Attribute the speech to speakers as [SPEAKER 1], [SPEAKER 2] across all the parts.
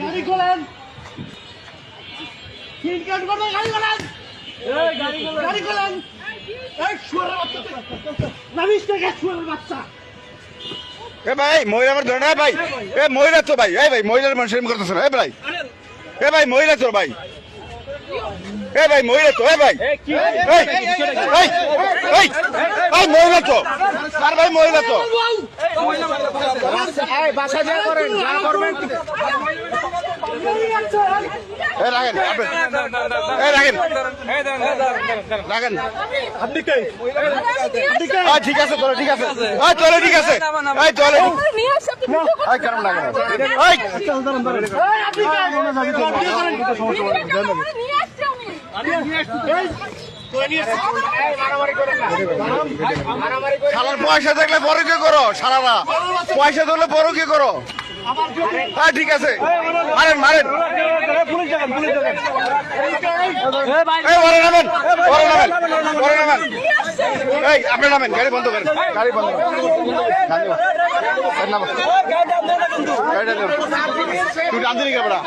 [SPEAKER 1] গাড়ি খোলেন। তিন কাট করবে গাড়ি খোলেন। গাড়ি খোলেন।
[SPEAKER 2] ভাই মহিলা আমার ধরে না ভাই। এ মহিলা তো ভাই এ ভাই মহিলার মানুষ এরকম করতেছে না এ ভাই। এ ভাই মহিলা তো ভাই। এ ভাই মহিলা তো এ ভাই। এই, এই, এই, এই, এই, মহিলা তো। আর ভাই মহিলা তো। এ রাখেন আপনি- এ রাখেন। রাখেন।
[SPEAKER 1] আপনি কে?
[SPEAKER 2] আ, ঠিক আছে চলো ঠিক আছে। চলো ঠিক আছে। এই চলে কেমন লাগে? শালার পয়সা থাকলে বড় কি করো, শালারা? পয়সা থাকলে বড় কি করো? হ্যাঁ ঠিক আছে। মারেন মারেন। আপনি নামেন, গাড়ি বন্ধ করেন, গাড়ি বন্ধ করেন। গাড়ি তুই রান্ধি নি কেবড়া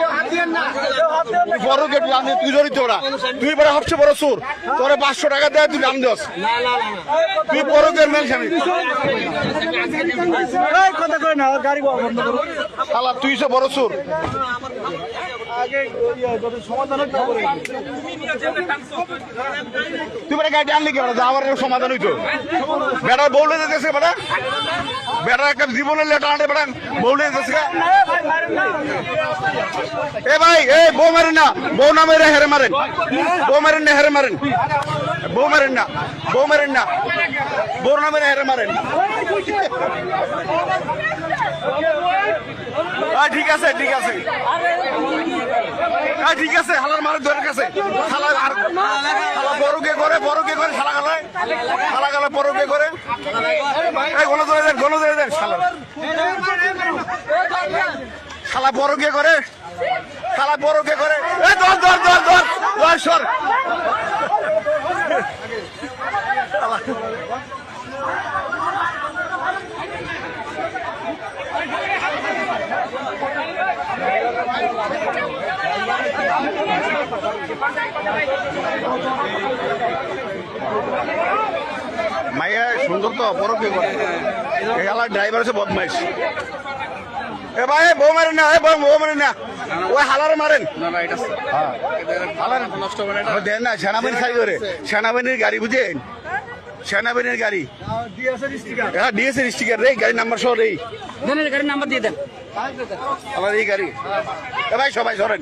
[SPEAKER 2] বড় গেট তুই তুই জড়িত ওরা তুই বড় সবচেয়ে বড় সুর তোরে পাঁচশো টাকা দেয় তুই রান্ধি তুই বড় কে মেল স্বামী
[SPEAKER 1] কথা কই না। গাড়ি
[SPEAKER 2] তুই সে বড় সুর।
[SPEAKER 1] হতে হবে
[SPEAKER 2] তুই বেটা গাড়ি আনলি কেন যাওয়ার সমাধান হইতো। বেটার বউলে যেতেছে বেটা বেটার একটা জীবনের লেটার আনতে বেটা বউলে যেতেছে এ ভাই এ বউ মারেন না। বউ না মেরে হেরে মারেন। বউ মারেন না হেরে মারেন। বউ মারেন না বউ মারেন না। বউ না মেরে হেরে মারেন। ঠিক আছে ঠিক আছে। আহ, ঠিক আছে হালার মারের ধরে কাছে হালা আর হালা বড় কে করে বড় কে করে শালা গালায় শালা গালা বড় কে করে গণ ধরে দেন গণ ধরে দেন শালা। শালা বড় কে করে শালা বড় কে করে। এ ধর ধর ধর ধর। সর। মাইয়া সুন্দর তো বড় কে করে ড্রাইভার আছে বদমাইশ। এ ভাই বউ মারেন না এ বউ বউ মারেন না। ওই হালার মারেন। হ্যাঁ। হালার করে দেন না সেনাবাহিনী সাই করে সেনাবাহিনীর গাড়ি বুঝেন? সেনাবাহিনীর গাড়ি। হ্যাঁ ডিএসএর স্টিকার রে গাড়ি নাম্বার সহ রে।
[SPEAKER 3] গাড়ির নাম্বার দিয়ে দেন।
[SPEAKER 2] আমার এই গাড়ি। এ ভাই সবাই সরেন।